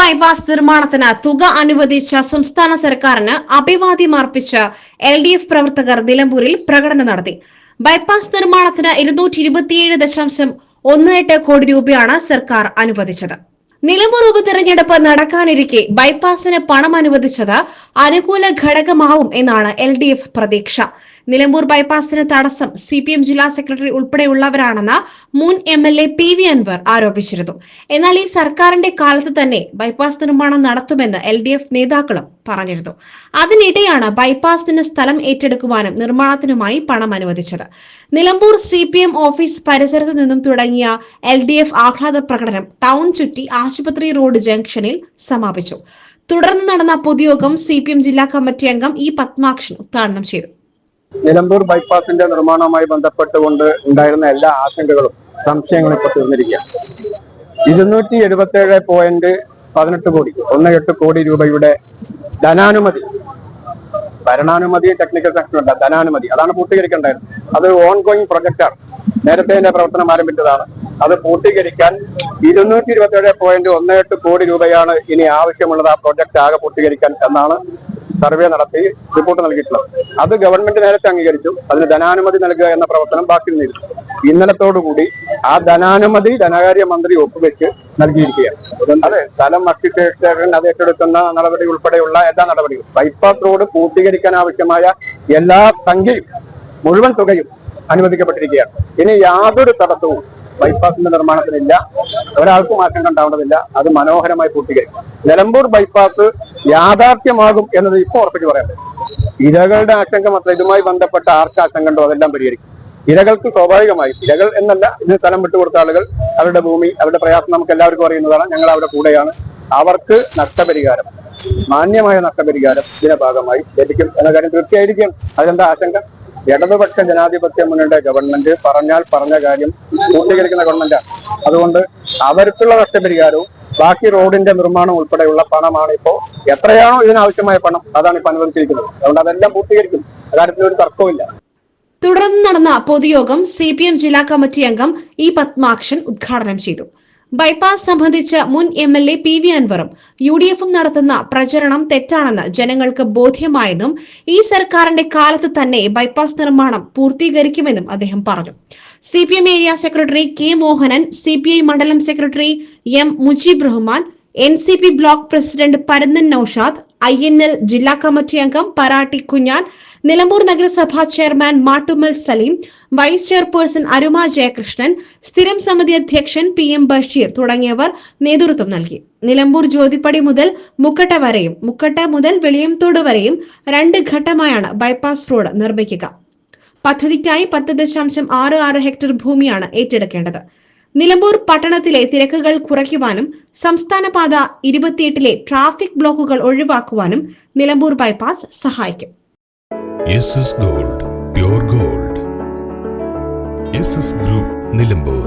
Bypass നിർമ്മാണത്തിന് തുക അനുവദിച്ച സംസ്ഥാന സർക്കാരിന് അഭിവാദ്യം അർപ്പിച്ച എൽ ഡി എഫ് പ്രവർത്തകർ നിലമ്പൂരിൽ പ്രകടനം നടത്തി. ബൈപ്പാസ് നിർമ്മാണത്തിന് ഇരുന്നൂറ്റി ഇരുപത്തിയേഴ് ദശാംശം ഒന്ന് എട്ട് കോടി രൂപയാണ് സർക്കാർ അനുവദിച്ചത്. നിലമ്പൂർ ഉപതെരഞ്ഞെടുപ്പ് നടക്കാനിരിക്കെ ബൈപ്പാസിന് പണം അനുവദിച്ചത് അനുകൂല ഘടകമാവും എന്നാണ് എൽ ഡി എഫ് പ്രതീക്ഷ. നിലമ്പൂർ ബൈപ്പാസിന് തടസ്സം സി പി എം ജില്ലാ സെക്രട്ടറി ഉൾപ്പെടെയുള്ളവരാണെന്ന് മുൻ M L A P V Anvar ആരോപിച്ചിരുന്നു. എന്നാൽ ഈ സർക്കാരിന്റെ കാലത്ത് തന്നെ ബൈപ്പാസ് നിർമ്മാണം നടത്തുമെന്ന് എൽ ഡി എഫ് നേതാക്കളും പറഞ്ഞിരുന്നു. അതിനിടെയാണ് ബൈപ്പാസിന് സ്ഥലം ഏറ്റെടുക്കുവാനും നിർമ്മാണത്തിനുമായി പണം അനുവദിച്ചത്. Nilambur C P M office പരിസരത്ത് നിന്നും തുടങ്ങിയ എൽ ഡി എഫ് ആഹ്ലാദ പ്രകടനം ടൗൺ ചുറ്റി ആശുപത്രി റോഡ് ജംഗ്ഷനിൽ സമാപിച്ചു. തുടർന്ന് നടന്ന പൊതുയോഗം സി പി എം ജില്ലാ കമ്മിറ്റി അംഗം ഇ പത്മാക്ഷൻ ഉദ്ഘാടനം ചെയ്തു. നിലമ്പൂർ ബൈപ്പാസിന്റെ നിർമ്മാണവുമായി ബന്ധപ്പെട്ടുകൊണ്ട് ഉണ്ടായിരുന്ന എല്ലാ ആശങ്കകളും സംശയങ്ങളും ഇപ്പൊ തീർന്നിരിക്കുകയാണ് ഇരുന്നൂറ്റി എഴുപത്തി ഏഴ് പോയിന്റ് പതിനെട്ട് കോടി ഒന്ന് എട്ട് കോടി രൂപയുടെ ധനാനുമതി. ഭരണാനുമതി ടെക്നിക്കൽ സെക്ഷൻ ഉണ്ട്. ധനാനുമതി. അതാണ് പൂർത്തീകരിക്കേണ്ടത്. അത് ഓൺ ഗോയിങ് പ്രൊജക്റ്റാണ് നേരത്തെ തന്നെ പ്രവർത്തനം ആരംഭിച്ചതാണ്. അത് പൂർത്തീകരിക്കാൻ ഇരുന്നൂറ്റി ഇരുപത്തി ഏഴ് പോയിന്റ് ഒന്ന് എട്ട് കോടി രൂപയാണ് ഇനി ആവശ്യമുള്ളത് ആ പ്രൊജക്ട് ആകെ പൂർത്തീകരിക്കാൻ എന്നാണ് സർവേ നടത്തി റിപ്പോർട്ട് നൽകിയിട്ടുള്ളത്. അത് ഗവൺമെന്റ് നേരത്തെ അംഗീകരിച്ചു. അതിന് ധനാനുമതി നൽകുക എന്ന പ്രവർത്തനം ബാക്കി നിന്നിരുന്നു ഇന്നലത്തോടുകൂടി ആ ധനാനുമതി ധനകാര്യ മന്ത്രി ഒപ്പുവെച്ച് നൽകിയിരിക്കുകയാണ്. അതെ. സ്ഥലം അക്വിറ്റേഷൻ അത് ഏറ്റെടുക്കുന്ന നടപടി ഉൾപ്പെടെയുള്ള എല്ലാ നടപടികളും. ബൈപ്പാസ് റോഡ് പൂർത്തീകരിക്കാൻ ആവശ്യമായ എല്ലാ സംഖ്യയും മുഴുവൻ തുകയും അനുവദിക്കപ്പെട്ടിരിക്കുകയാണ്. ഇനി യാതൊരു തടസ്സവും ബൈപ്പാസിന്റെ നിർമ്മാണത്തിനില്ല. ഒരാൾക്കും ആശങ്ക ഉണ്ടാവേണ്ടതില്ല അത് മനോഹരമായി പൂർത്തീകരിക്കും. നിലമ്പൂർ ബൈപ്പാസ് യാഥാർത്ഥ്യമാകും എന്നത് ഇപ്പോൾ ഉറപ്പിച്ച് പറയാം പറ്റും. ഇരകളുടെ ആശങ്ക മാത്രം ഇതുമായി ബന്ധപ്പെട്ട ആർക്ക് ആശങ്ക ഉണ്ടോ? അതെല്ലാം പരിഹരിക്കും. ഇരകൾക്ക് സ്വാഭാവികമായി ഇരകൾ എന്നല്ല ഇതിന് സ്ഥലം വിട്ടുകൊടുത്ത ആളുകൾ അവരുടെ ഭൂമി അവരുടെ പ്രയാസം നമുക്ക് എല്ലാവർക്കും അറിയുന്നതാണ്. ഞങ്ങൾ അവരുടെ കൂടെയാണ്. അവർക്ക് നഷ്ടപരിഹാരം മാന്യമായ നഷ്ടപരിഹാരം ഇതിന്റെ ഭാഗമായി ലഭിക്കും എന്ന കാര്യം തീർച്ചയായിരിക്കും. അതിലെന്താ ആശങ്ക? ഇടതുപക്ഷ ജനാധിപത്യ മുന്നണിയുടെ ഗവൺമെന്റ് പറഞ്ഞാൽ പറഞ്ഞ കാര്യം പൂർത്തീകരിക്കുന്ന ഗവൺമെന്റാണ് അതുകൊണ്ട് അവർക്കുള്ള നഷ്ടപരിഹാരവും ബാക്കി റോഡിന്റെ നിർമ്മാണം ഉൾപ്പെടെയുള്ള പണമാണ് ഇപ്പോ എത്രയാണോ ഇതിനാവശ്യമായ പണം അതാണ് ഇപ്പൊ അനുവദിച്ചിരിക്കുന്നത്. അതുകൊണ്ട് അതെല്ലാം പൂർത്തീകരിക്കും. അക്കാര്യത്തിൽ ഒരു തർക്കവുമില്ല. തുടർന്ന് നടന്ന പൊതുയോഗം സി പി എം ജില്ലാ കമ്മിറ്റി അംഗം ഇ പത്മാക്ഷൻ ഉദ്ഘാടനം ചെയ്തു. ബൈപ്പാസ് സംബന്ധിച്ച് മുൻ M L A P V അൻവറും U D എഫും നടത്തുന്ന പ്രചരണം തെറ്റാണെന്ന് ജനങ്ങൾക്ക് ബോധ്യമായെന്നും ഈ സർക്കാരിന്റെ കാലത്ത് തന്നെ ബൈപ്പാസ് നിർമ്മാണം പൂർത്തീകരിക്കുമെന്നും അദ്ദേഹം പറഞ്ഞു. C P M area secretary K Mohanan C P I മണ്ഡലം secretary M Mujeeb Rahman N C P block president Paranthan Noushad I N L ജില്ലാ കമ്മിറ്റി അംഗം പരാട്ടി കുഞ്ഞാൻ നിലമ്പൂർ നഗരസഭാ chairman Mattumal Saleem vice chairperson Aruma Jayakrishnan സ്ഥിരം സമിതി അധ്യക്ഷൻ P M Basheer തുടങ്ങിയവർ നേതൃത്വം നൽകി. നിലമ്പൂർ ജ്യോതിപ്പടി മുതൽ മുക്കട്ട വരെയും മുക്കട്ട മുതൽ വെളിയംതോട് വരെയും രണ്ട് ഘട്ടമായാണ് ബൈപ്പാസ് റോഡ് നിർമ്മിക്കുക. പദ്ധതിക്കായി പത്ത് ദശാംശം ആറ് ആറ് ഹെക്ടർ ഭൂമിയാണ് ഏറ്റെടുക്കേണ്ടത്. നിലമ്പൂർ പട്ടണത്തിലെ തിരക്കുകൾ കുറയ്ക്കുവാനും സംസ്ഥാന പാത ഇരുപത്തിയെട്ടിലെ ട്രാഫിക് ബ്ലോക്കുകൾ ഒഴിവാക്കുവാനും നിലമ്പൂർ ബൈപ്പാസ് സഹായിക്കും. Gold pure gold group Nilambur